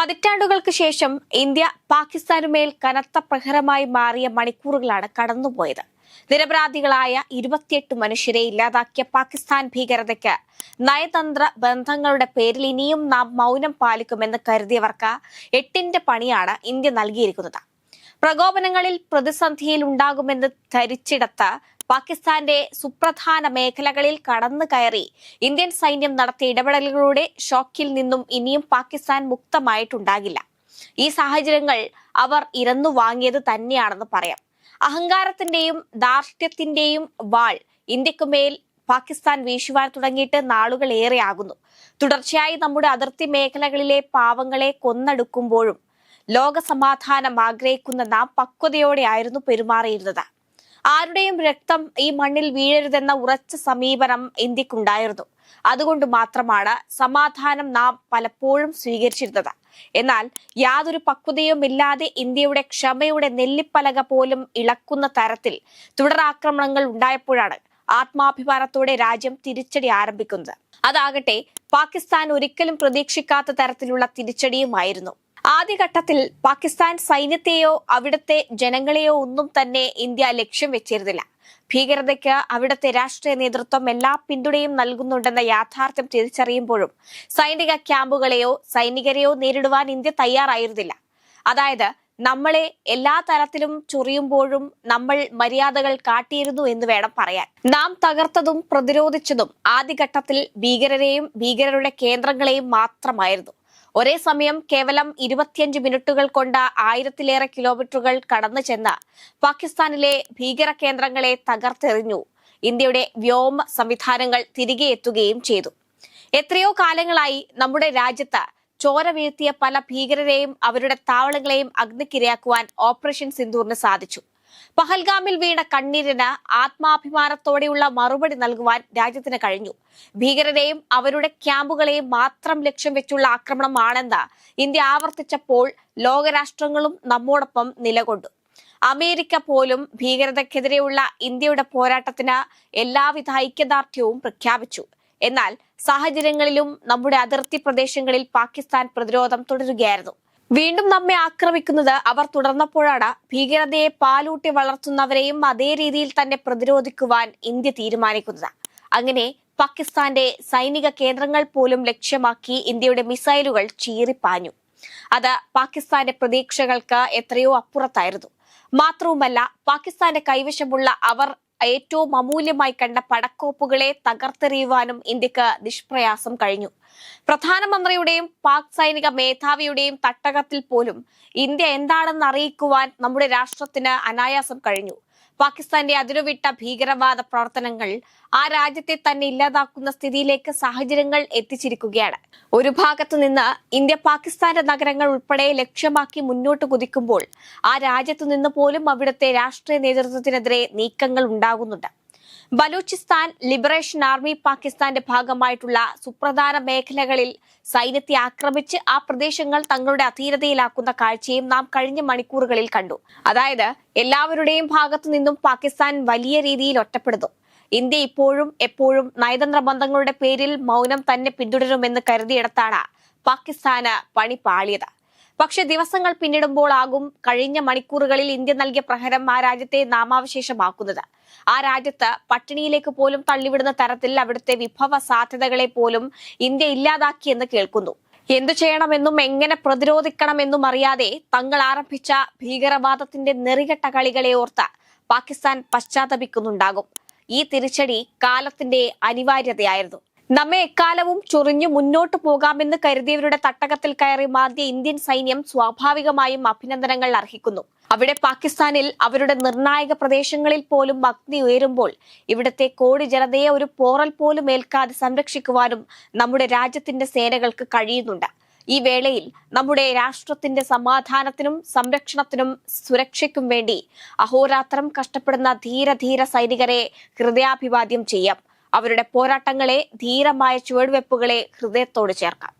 പതിറ്റാണ്ടുകൾക്ക് ശേഷം ഇന്ത്യ പാകിസ്ഥാനുമേൽ കനത്ത പ്രഹരമായി മാറിയ മണിക്കൂറുകളാണ് കടന്നുപോയത്. നിരപരാധികളായ ഇരുപത്തിയെട്ട് മനുഷ്യരെ ഇല്ലാതാക്കിയ പാകിസ്ഥാൻ ഭീകരതയ്ക്ക് നയതന്ത്ര ബന്ധങ്ങളുടെ പേരിൽ ഇനിയും നാം മൗനം പാലിക്കുമെന്ന് കരുതിയവർക്ക് എട്ടിന്റെ പണിയാണ് ഇന്ത്യ നൽകിയിരിക്കുന്നത്. പ്രകോപനങ്ങളിൽ പ്രതിസന്ധിയിൽ ഉണ്ടാകുമെന്ന് ധരിച്ചിടത്ത് പാകിസ്ഥാന്റെ സുപ്രധാന മേഖലകളിൽ കടന്നു കയറി. ഇന്ത്യൻ സൈന്യം നടത്തിയ ഇടപെടലുകളുടെ ഷോക്കിൽ നിന്നും ഇനിയും പാകിസ്ഥാൻ മുക്തമായിട്ടുണ്ടാകില്ല. ഈ സാഹചര്യങ്ങൾ അവർ ഇരന്നു വാങ്ങിയത് തന്നെയാണെന്ന് പറയാം. അഹങ്കാരത്തിന്റെയും ധാർഷ്ട്യത്തിന്റെയും വാൾ ഇന്ത്യക്കുമേൽ പാകിസ്ഥാൻ വീശുവാൻ തുടങ്ങിയിട്ട് നാളുകൾ ഏറെയാകുന്നു. തുടർച്ചയായി നമ്മുടെ അതിർത്തി മേഖലകളിലെ പാവങ്ങളെ കൊന്നടുക്കുമ്പോഴും ലോകസമാധാനം ആഗ്രഹിക്കുന്ന നാം പക്വതയോടെയായിരുന്നു പെരുമാറിയിരുന്നത്. ആരുടെയും രക്തം ഈ മണ്ണിൽ വീഴരുതെന്ന ഉറച്ച സമീപനം ഇന്ത്യക്കുണ്ടായിരുന്നു. അതുകൊണ്ട് മാത്രമാണ് സമാധാനം നാം പലപ്പോഴും സ്വീകരിച്ചിരുന്നത്. എന്നാൽ യാതൊരു പക്വതയും ഇല്ലാതെ ഇന്ത്യയുടെ ക്ഷമയുടെ നെല്ലിപ്പലക പോലും ഇളക്കുന്ന തരത്തിൽ തുടരാക്രമണങ്ങൾ ഉണ്ടായപ്പോഴാണ് ആത്മാഭിമാനത്തോടെ രാജ്യം തിരിച്ചടി ആരംഭിക്കുന്നത്. അതാകട്ടെ പാകിസ്ഥാൻ ഒരിക്കലും പ്രതീക്ഷിക്കാത്ത തരത്തിലുള്ള തിരിച്ചടിയുമായിരുന്നു. ആദ്യഘട്ടത്തിൽ പാകിസ്ഥാൻ സൈന്യത്തെയോ അവിടുത്തെ ജനങ്ങളെയോ ഒന്നും തന്നെ ഇന്ത്യ ലക്ഷ്യം വെച്ചിരുന്നില്ല. ഭീകരതയ്ക്ക് അവിടുത്തെ രാഷ്ട്രീയ നേതൃത്വം എല്ലാ പിന്തുണയും നൽകുന്നുണ്ടെന്ന യാഥാർത്ഥ്യം തിരിച്ചറിയുമ്പോഴും സൈനിക ക്യാമ്പുകളെയോ സൈനികരെയോ നേരിടുവാൻ ഇന്ത്യ തയ്യാറായിരുന്നില്ല. അതായത് നമ്മളെ എല്ലാ തരത്തിലും ചൊറിയുമ്പോഴും നമ്മൾ മര്യാദകൾ കാട്ടിയിരുന്നു എന്ന് വേണം പറയാൻ. നാം തകർത്തതും പ്രതിരോധിച്ചതും ആദ്യഘട്ടത്തിൽ ഭീകരരെയും ഭീകരരുടെ കേന്ദ്രങ്ങളെയും മാത്രമായിരുന്നു. ഒരേ സമയം കേവലം ഇരുപത്തിയഞ്ച് മിനിറ്റുകൾ കൊണ്ട് ആയിരത്തിലേറെ കിലോമീറ്ററുകൾ കടന്നു ചെന്ന് പാകിസ്ഥാനിലെ ഭീകര കേന്ദ്രങ്ങളെ തകർത്തെറിഞ്ഞു. ഇന്ത്യയുടെ വ്യോമ സംവിധാനങ്ങൾ തിരികെ എത്തുകയും ചെയ്തു. എത്രയോ കാലങ്ങളായി നമ്മുടെ രാജ്യത്ത് ചോര വീഴ്ത്തിയ പല ഭീകരരെയും അവരുടെ താവളങ്ങളെയും അഗ്നിക്കിരയാക്കുവാൻ ഓപ്പറേഷൻ സിന്ദൂറിന് സാധിച്ചു. പഹൽഗാമിൽ വീണ കണ്ണീരിന് ആത്മാഭിമാനത്തോടെയുള്ള മറുപടി നൽകുവാൻ രാജ്യത്തിന് കഴിഞ്ഞു. ഭീകരരെയും അവരുടെ ക്യാമ്പുകളെയും മാത്രം ലക്ഷ്യം വെച്ചുള്ള ആക്രമണമാണെന്ന് ഇന്ത്യ ആവർത്തിച്ചപ്പോൾ ലോകരാഷ്ട്രങ്ങളും നമ്മോടൊപ്പം നിലകൊണ്ടു. അമേരിക്ക പോലും ഭീകരതയ്ക്കെതിരെയുള്ള ഇന്ത്യയുടെ പോരാട്ടത്തിന് എല്ലാവിധ ഐക്യദാർഢ്യവും പ്രഖ്യാപിച്ചു. എന്നാൽ സാഹചര്യങ്ങളിലും നമ്മുടെ അതിർത്തി പ്രദേശങ്ങളിൽ പാകിസ്ഥാൻ പ്രതിരോധം തുടരുകയായിരുന്നു. വീണ്ടും നമ്മെ ആക്രമിക്കുന്നത് അവർ തുടർന്നപ്പോഴാണ്. ഭീകരതയെ പാലൂട്ടി വളർത്തുന്നവരെയും അതേ രീതിയിൽ തന്നെ പ്രതിരോധിക്കുവാൻ ഇന്ത്യ തീരുമാനിക്കുന്നത്. അങ്ങനെ പാകിസ്ഥാന്റെ സൈനിക കേന്ദ്രങ്ങൾ പോലും ലക്ഷ്യമാക്കി ഇന്ത്യയുടെ മിസൈലുകൾ ചീറിപ്പാഞ്ഞു. അത് പാകിസ്ഥാന്റെ പ്രതീക്ഷകൾക്ക് എത്രയോ അപ്പുറത്തായിരുന്നു. മാത്രവുമല്ല പാകിസ്ഥാന്റെ കൈവശമുള്ള അവർ ഏറ്റവും അമൂല്യമായി കണ്ട പടക്കോപ്പുകളെ തകർത്തെറിയുവാനും ഇന്ത്യയ്ക്ക് നിഷ്പ്രയാസം കഴിഞ്ഞു. പ്രധാനമന്ത്രിയുടെയും പാക് സൈനിക മേധാവിയുടെയും തട്ടകത്തിൽ പോലും ഇന്ത്യ എന്താണെന്ന് അറിയിക്കുവാൻ നമ്മുടെ രാഷ്ട്രത്തിന് അനായാസം കഴിഞ്ഞു. പാകിസ്ഥാന്റെ അതിരുവിട്ട ഭീകരവാദ പ്രവർത്തനങ്ങൾ ആ രാജ്യത്തെ തന്നെ ഇല്ലാതാക്കുന്ന സ്ഥിതിയിലേക്ക് സാഹചര്യങ്ങൾ എത്തിച്ചിരിക്കുകയാണ്. ഒരു ഭാഗത്തു നിന്ന് ഇന്ത്യ പാകിസ്ഥാന്റെ നഗരങ്ങൾ ഉൾപ്പെടെ ലക്ഷ്യമാക്കി മുന്നോട്ട് കുതിക്കുമ്പോൾ ആ രാജ്യത്തു നിന്ന് പോലും അവിടുത്തെ രാഷ്ട്രീയ നേതൃത്വത്തിനെതിരെ നീക്കങ്ങൾ ഉണ്ടാകുന്നുണ്ട്. ബലൂചിസ്ഥാൻ ലിബറേഷൻ ആർമി പാകിസ്ഥാന്റെ ഭാഗമായിട്ടുള്ള സുപ്രധാന മേഖലകളിൽ സൈന്യത്തെ ആക്രമിച്ച് ആ പ്രദേശങ്ങൾ തങ്ങളുടെ അധീനതയിലാക്കുന്ന കാഴ്ചയും നാം കഴിഞ്ഞ മണിക്കൂറുകളിൽ കണ്ടു. അതായത് എല്ലാവരുടെയും ഭാഗത്തു നിന്നും പാകിസ്ഥാൻ വലിയ രീതിയിൽ ഒറ്റപ്പെടുന്നു. ഇന്ത്യ ഇപ്പോഴും എപ്പോഴും നയതന്ത്ര ബന്ധങ്ങളുടെ പേരിൽ മൗനം തന്നെ പിന്തുടരുമെന്ന് കരുതിയിടത്താണ് പാകിസ്ഥാന് പണി പാളിയത്. പക്ഷെ ദിവസങ്ങൾ പിന്നിടുമ്പോഴാകും കഴിഞ്ഞ മണിക്കൂറുകളിൽ ഇന്ത്യ നൽകിയ പ്രഹരം ആ രാജ്യത്തെ നാമാവശേഷമാക്കുന്നത്. ആ രാജ്യത്ത് പട്ടിണിയിലേക്ക് പോലും തള്ളിവിടുന്ന തരത്തിൽ അവിടുത്തെ വിഭവ സാധ്യതകളെ പോലും ഇന്ത്യ ഇല്ലാതാക്കിയെന്ന് കേൾക്കുന്നു. എന്തു ചെയ്യണമെന്നും എങ്ങനെ പ്രതിരോധിക്കണമെന്നും അറിയാതെ തങ്ങൾ ആരംഭിച്ച ഭീകരവാദത്തിന്റെ നെറികെട്ട കളികളെ ഓർത്ത് പാകിസ്ഥാൻ പശ്ചാത്തപിക്കുന്നുണ്ടാകും. ഈ തിരിച്ചടി കാലത്തിന്റെ അനിവാര്യതയായിരുന്നു. നമ്മെ എക്കാലവും ചൊറിഞ്ഞു മുന്നോട്ടു പോകാമെന്ന് കരുതിയവരുടെ തട്ടകത്തിൽ കയറി മാന്തിയ ഇന്ത്യൻ സൈന്യം സ്വാഭാവികമായും അഭിനന്ദനങ്ങൾ അർഹിക്കുന്നു. അവിടെ പാകിസ്ഥാനിൽ അവരുടെ നിർണായക പ്രദേശങ്ങളിൽ പോലും അഗ്നി ഉയരുമ്പോൾ ഇവിടത്തെ കോടി ജനതയെ ഒരു പോറൽ പോലും ഏൽക്കാതെ സംരക്ഷിക്കുവാനും നമ്മുടെ രാജ്യത്തിന്റെ സേനകൾക്ക് കഴിയുന്നുണ്ട്. ഈ വേളയിൽ നമ്മുടെ രാഷ്ട്രത്തിന്റെ സമാധാനത്തിനും സംരക്ഷണത്തിനും സുരക്ഷയ്ക്കും വേണ്ടി അഹോരാത്രം കഷ്ടപ്പെടുന്ന ധീരധീര ധീര സൈനികരെ ഹൃദയാഭിവാദ്യം ചെയ്യാം. അവരുടെ പോരാട്ടങ്ങളെ ധീരമായ ചുവടുവെപ്പുകളെ ഹൃദയത്തോട് ചേർക്കാം.